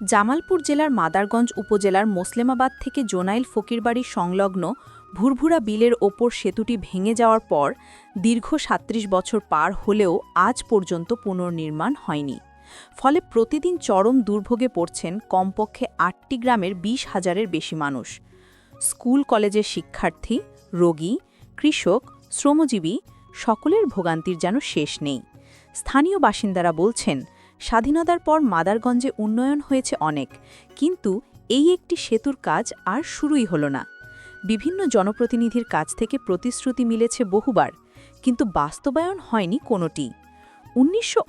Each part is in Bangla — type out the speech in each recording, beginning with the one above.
জামালপুর জেলার মাদারগঞ্জ উপজেলার মোসলেমাবাদ থেকে জোনাইল ফকিরবাড়ি সংলগ্ন ভুরভুরা বিলের ওপর সেতুটি ভেঙে যাওয়ার পর দীর্ঘ সাত্রিশ বছর পার হলেও আজ পর্যন্ত পুনর্নির্মাণ হয়নি। ফলে প্রতিদিন চরম দুর্ভোগে পড়ছেন কমপক্ষে আটটি গ্রামের বিশ হাজারের বেশি মানুষ। স্কুল কলেজের শিক্ষার্থী, রোগী, কৃষক, শ্রমজীবী সকলের ভোগান্তির যেন শেষ নেই। স্থানীয় বাসিন্দারা বলছেন স্বাধীনতার পর মাদারগঞ্জে উন্নয়ন হয়েছে অনেক, কিন্তু এই একটি সেতুর কাজ আর শুরুই হলো না। বিভিন্ন জনপ্রতিনিধির কাছ থেকে প্রতিশ্রুতি মিলেছে বহুবার, কিন্তু বাস্তবায়ন হয়নি কোনোটি। উনিশশো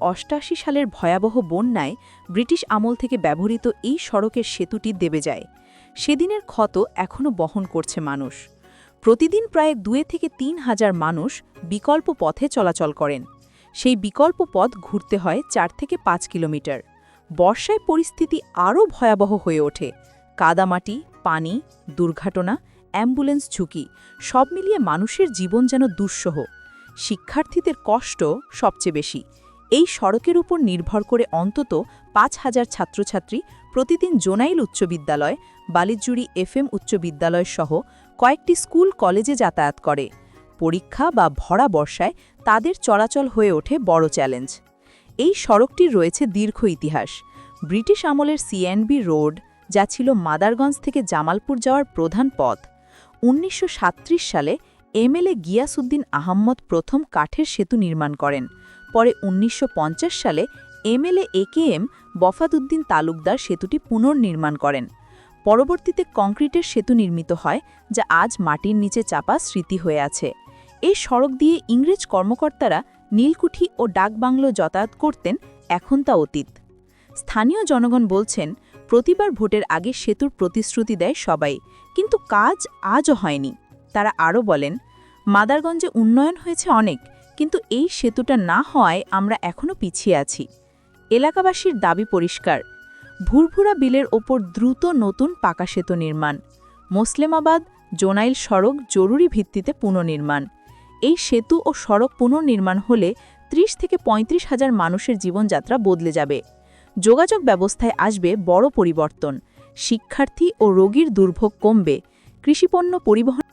সালের ভয়াবহ বন্যায় ব্রিটিশ আমল থেকে ব্যবহৃত এই সড়কের সেতুটি দেবে যায়। সেদিনের ক্ষত এখনও বহন করছে মানুষ। প্রতিদিন প্রায় দুয়ে থেকে তিন হাজার মানুষ বিকল্প পথে চলাচল করেন। সেই বিকল্প পথ ঘুরতে হয় চার থেকে পাঁচ কিলোমিটার। বর্ষায় পরিস্থিতি আরও ভয়াবহ হয়ে ওঠে। কাদামাটি, পানি, দুর্ঘটনা, অ্যাম্বুলেন্স ঝুঁকি, সব মিলিয়ে মানুষের জীবন যেন দুঃসহ। শিক্ষার্থীদের কষ্ট সবচেয়ে বেশি। এই সড়কের উপর নির্ভর করে অন্তত পাঁচ হাজার ছাত্রছাত্রী প্রতিদিন জোনাইল উচ্চ বিদ্যালয়, বালিজুড়ি এফএম উচ্চ বিদ্যালয় সহ কয়েকটি স্কুল কলেজে যাতায়াত করে। পরীক্ষা বা ভরা বর্ষায় তাদের চলাচল হয়ে ওঠে বড় চ্যালেঞ্জ। এই সড়কটির রয়েছে দীর্ঘ ইতিহাস। ব্রিটিশ আমলের সিএনবি রোড, যা ছিল মাদারগঞ্জ থেকে জামালপুর যাওয়ার প্রধান পথ, উনিশশো সালে এমএলএ গিয়াসউদ্দিন আহম্মদ প্রথম কাঠের সেতু নির্মাণ করেন। পরে উনিশশো পঞ্চাশ সালে এমএলএ একেএম বফাদুদ্দিন তালুকদার সেতুটি পুনর্নির্মাণ করেন। পরবর্তীতে কংক্রিটের সেতু নির্মিত হয়, যা আজ মাটির নিচে চাপা স্মৃতি হয়ে আছে। এই সড়ক দিয়ে ইংরেজ কর্মকর্তারা নীলকুঠি ও ডাকবাংলো যাতায়াত করতেন এখন তা অতীত। স্থানীয় জনগণ বলছেন, প্রতিবার ভোটের আগে সেতুর প্রতিশ্রুতি দেয় সবাই, কিন্তু কাজ আজও হয়নি। তারা আরও বলেন, মাদারগঞ্জে উন্নয়ন হয়েছে অনেক, কিন্তু এই সেতুটা না হওয়ায় আমরা এখনও পিছিয়ে আছি। এলাকাবাসীর দাবি পরিষ্কার, ভুরভুরা বিলের ওপর দ্রুত নতুন পাকা সেতু নির্মাণ, মোসলেমাবাদ, জোনাইল সড়ক জরুরি ভিত্তিতে পুনর্নির্মাণ। এই সেতু ও সড়ক পুনর্নির্মাণ হলে ৩০ থেকে পঁয়ত্রিশ হাজার মানুষের জীবনযাত্রা বদলে যাবে। যোগাযোগ ব্যবস্থায় আসবে বড় পরিবর্তন। শিক্ষার্থী ও রোগীর দুর্ভোগ কমবে। কৃষিপণ্য পরিবহন